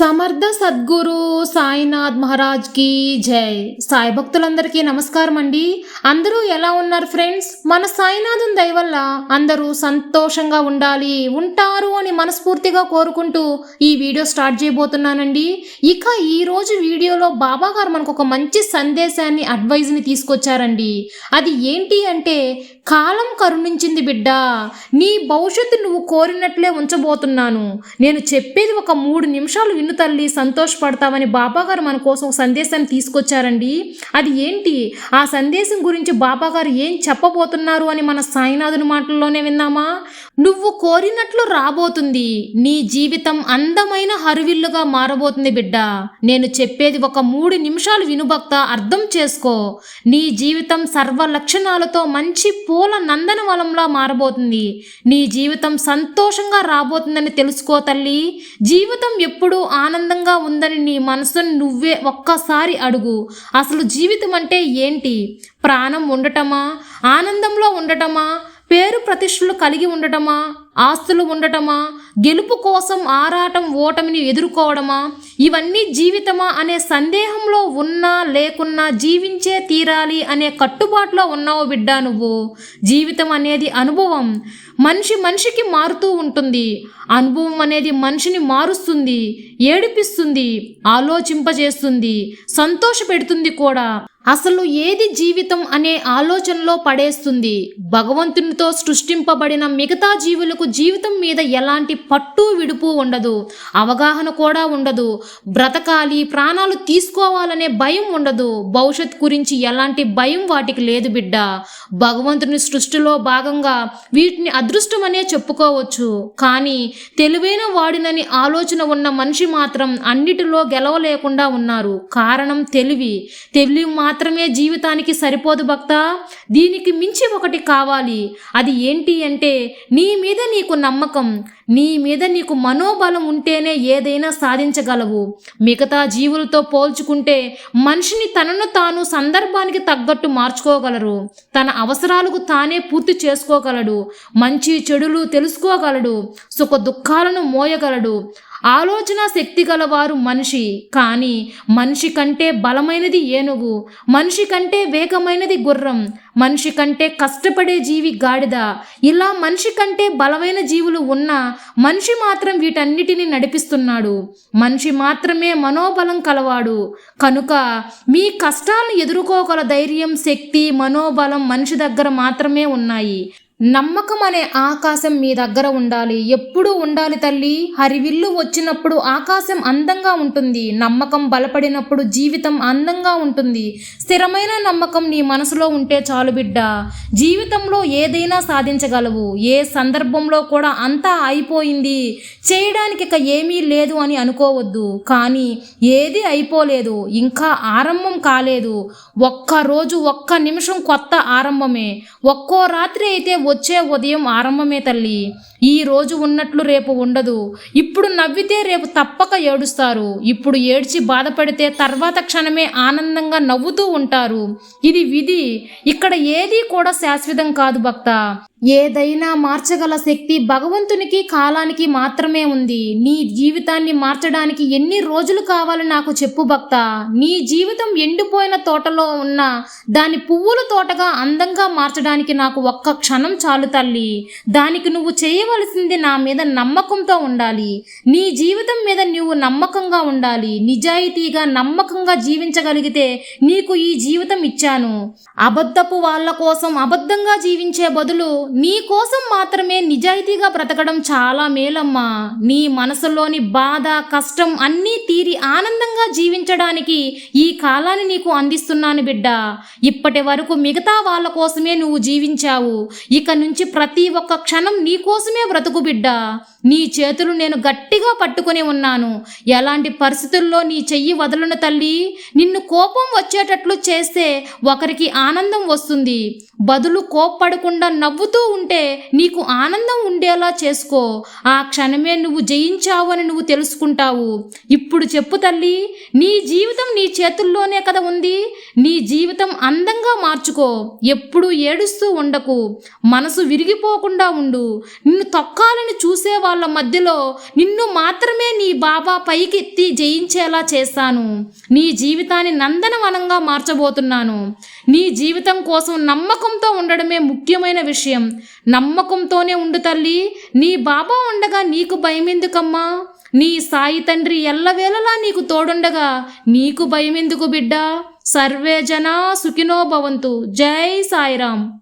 సమర్థ సద్గురు సాయినాథ్ మహారాజ్కి జై. సాయి భక్తులందరికీ నమస్కారం అండి. అందరూ ఎలా ఉన్నారు ఫ్రెండ్స్? మన సాయినాథుని దయ వల్ల అందరూ సంతోషంగా ఉండాలి ఉంటారు అని మనస్ఫూర్తిగా కోరుకుంటూ ఈ వీడియో స్టార్ట్ చేయబోతున్నానండి. ఇక ఈ రోజు వీడియోలో బాబా గారు మనకు ఒక మంచి సందేశాన్ని అడ్వైజ్ని తీసుకొచ్చారండి. అది ఏంటి అంటే కాలం కరుణించింది బిడ్డ నీ భవిష్యత్తు నువ్వు కోరినట్లే ఉంచబోతున్నాను. నేను చెప్పేది ఒక మూడు నిమిషాలు విను తల్లి సంతోషపడతావని బాబాగారు మన కోసం ఒక సందేశాన్ని తీసుకొచ్చారండి. అది ఏంటి? ఆ సందేశం గురించి బాబాగారు ఏం చెప్పబోతున్నారు అని మన సాయినాథుని మాటల్లోనే విన్నామా? నువ్వు కోరినట్లు రాబోతుంది. నీ జీవితం అందమైన హరువిల్లుగా మారబోతుంది బిడ్డ. నేను చెప్పేది ఒక మూడు నిమిషాలు వినుభక్త అర్థం చేసుకో. నీ జీవితం సర్వ లక్షణాలతో మంచి పూల నందనవనంలా మారబోతుంది. నీ జీవితం సంతోషంగా రాబోతుందని తెలుసుకో తల్లి. జీవితం ఎప్పుడూ ఆనందంగా ఉందని నీ మనసును నువ్వే ఒక్కసారి అడుగు. అసలు జీవితం అంటే ఏంటి? ప్రాణం ఉండటమా? ఆనందంలో ఉండటమా? పేరు ప్రతిష్టలు కలిగి ఉండటమా? ఆస్తులు ఉండటమా? గెలుపు కోసం ఆరాటం ఓటమిని ఎదుర్కోవడమా? ఇవన్నీ జీవితమా అనే సందేహంలో ఉన్నా లేకున్నా జీవించే తీరాలి అనే కట్టుబాటులో ఉన్నావు బిడ్డా నువ్వు. జీవితం అనేది అనుభవం. మనిషి మనిషికి మారుతూ ఉంటుంది. అనుభవం అనేది మనిషిని మారుస్తుంది ఏడిపిస్తుంది ఆలోచింపజేస్తుంది సంతోషపెడుతుంది కూడా. అసలు ఏది జీవితం అనే ఆలోచనలో పడేస్తుంది? భగవంతునితో సృష్టింపబడిన మిగతా జీవులకు జీవితం మీద ఎలాంటి పట్టు విడుపు ఉండదు అవగాహన కూడా ఉండదు. బ్రతకాలి ప్రాణాలు తీసుకోవాలనే భయం ఉండదు. భవిష్యత్ గురించి ఎలాంటి భయం వాటికి లేదు బిడ్డ. భగవంతుని సృష్టిలో భాగంగా వీటిని అదృష్టమనే చెప్పుకోవచ్చు. కానీ తెలివైన వాడినని ఆలోచన ఉన్న మనిషి మాత్రం అన్నిటిలో గెలవలేకుండా ఉన్నారు. కారణం తెలివి. తెలివి మాత్రమే జీవితానికి సరిపోదు భక్త. దీనికి మించి ఒకటి కావాలి. అది ఏంటి అంటే నీ మీద నీకు నమ్మకం. నీ మీద నీకు మనోబలం ఉంటేనే ఏదైనా సాధించగలవు. మిగతా జీవులతో పోల్చుకుంటే మనిషిని తనను తాను సందర్భానికి తగ్గట్టు మార్చుకోగలరు. తన అవసరాలకు తానే పూర్తి చేసుకోగలడు. మంచి చెడులు తెలుసుకోగలడు. సుఖ దుఃఖాలను మోయగలడు. ఆలోచన శక్తి గలవారు మనిషి కానీ మనిషి కంటే బలమైనది ఏనుగు మనిషి కంటే వేగమైనది గుర్రం మనిషి కంటే కష్టపడే జీవి గాడిద. ఇలా మనిషి కంటే బలమైన జీవులు ఉన్నా మనిషి మాత్రం వీటన్నిటిని నడిపిస్తున్నాడు. మనిషి మాత్రమే మనోబలం కలవాడు. కనుక మీ కష్టాలను ఎదుర్కోగల ధైర్యం శక్తి మనోబలం మనిషి దగ్గర మాత్రమే ఉన్నాయి. నమ్మకం అనే ఆకాశం మీ దగ్గర ఉండాలి. ఎప్పుడూ ఉండాలి తల్లి. హరివిల్లు వచ్చినప్పుడు ఆకాశం అందంగా ఉంటుంది. నమ్మకం బలపడినప్పుడు జీవితం అందంగా ఉంటుంది. స్థిరమైన నమ్మకం నీ మనసులో ఉంటే చాలు బిడ్డ. జీవితంలో ఏదైనా సాధించగలవు. ఏ సందర్భంలో కూడా అంతా అయిపోయింది. చేయడానికి ఇక ఏమీ లేదు అని అనుకోవద్దు. కానీ ఏది అయిపోలేదు. ఇంకా ఆరంభం కాలేదు. ఒక్క రోజు ఒక్క నిమిషం కొత్త ఆరంభమే. ఒక్కో రాత్రి అయితే వచ్చే ఉదయం ఆరంభమే తల్లి. ఈ రోజు ఉన్నట్లు రేపు ఉండదు. ఇప్పుడు నవ్వితే రేపు తప్పక ఏడుస్తారు. ఇప్పుడు ఏడ్చి బాధపడితే తర్వాత క్షణమే ఆనందంగా నవ్వుతూ ఉంటారు. ఇది విధి. ఇక్కడ ఏది కూడా శాశ్వతం కాదు భక్త. ఏదైనా మార్చగల శక్తి భగవంతునికి కాలానికి మాత్రమే ఉంది. నీ జీవితాన్ని మార్చడానికి ఎన్ని రోజులు కావాలి నాకు చెప్పు భక్త. నీ జీవితం ఎండిపోయిన తోటలో ఉన్న దాని పువ్వుల తోటగా అందంగా మార్చడానికి నాకు ఒక్క క్షణం చాలు తల్లి. దానికి నువ్వు చేయవలసింది నా మీద నమ్మకంతో ఉండాలి. నీ జీవితం మీద నువ్వు నమ్మకంగా ఉండాలి. నిజాయితీగా నమ్మకంగా జీవించగలిగితే నీకు ఈ జీవితం ఇచ్చాను. అబద్ధపు వాళ్ళ కోసం అబద్ధంగా జీవించే బదులు నీ కోసం మాత్రమే నిజాయితీగా బ్రతకడం చాలా మేలమ్మా. నీ మనసులోని బాధ కష్టం అన్నీ తీరి ఆనందంగా జీవించడానికి ఈ కాలాన్ని నీకు అందిస్తున్నాను బిడ్డ. ఇప్పటి వరకు మిగతా వాళ్ళ కోసమే నువ్వు జీవించావు. ఇక నుంచి ప్రతి ఒక్క క్షణం నీ కోసమే బ్రతుకు బిడ్డ? నీ చేతులు నేను గట్టిగా పట్టుకొని ఉన్నాను. ఎలాంటి పరిస్థితుల్లో నీ చెయ్యి వదలను తల్లి? నిన్ను కోపం వచ్చేటట్లు చేస్తే ఒకరికి ఆనందం వస్తుంది. బదులు కోప్పడకుండా నవ్వుతూ ఉంటే నీకు ఆనందం ఉండేలా చేసుకో. ఆ క్షణమే నువ్వు జయించావు అని నువ్వు తెలుసుకుంటావు. ఇప్పుడు చెప్పు తల్లి నీ జీవితం నీ చేతుల్లోనే కదా ఉంది? నీ జీవితం అందంగా మార్చుకో. ఎప్పుడూ ఏడుస్తూ ఉండకు. మనసు విరిగిపోకుండా ఉండు. నిన్ను తొక్కాలని చూసేవా వాళ్ళ మధ్యలో నిన్ను మాత్రమే నీ బాబా పైకెత్తి జయించేలా చేస్తాను నీ జీవితాన్ని నందనవనంగా మార్చబోతున్నాను. నీ జీవితం కోసం నమ్మకంతో ఉండడమే ముఖ్యమైన విషయం. నమ్మకంతోనే ఉండు తల్లి. నీ బాబా ఉండగా నీకు భయమెందుకమ్మా? నీ సాయి తండ్రి ఎల్లవేళలా నీకు తోడుండగా నీకు భయమెందుకు బిడ్డా? సర్వే జనా సుఖినో భవంతు. జై సాయిరాం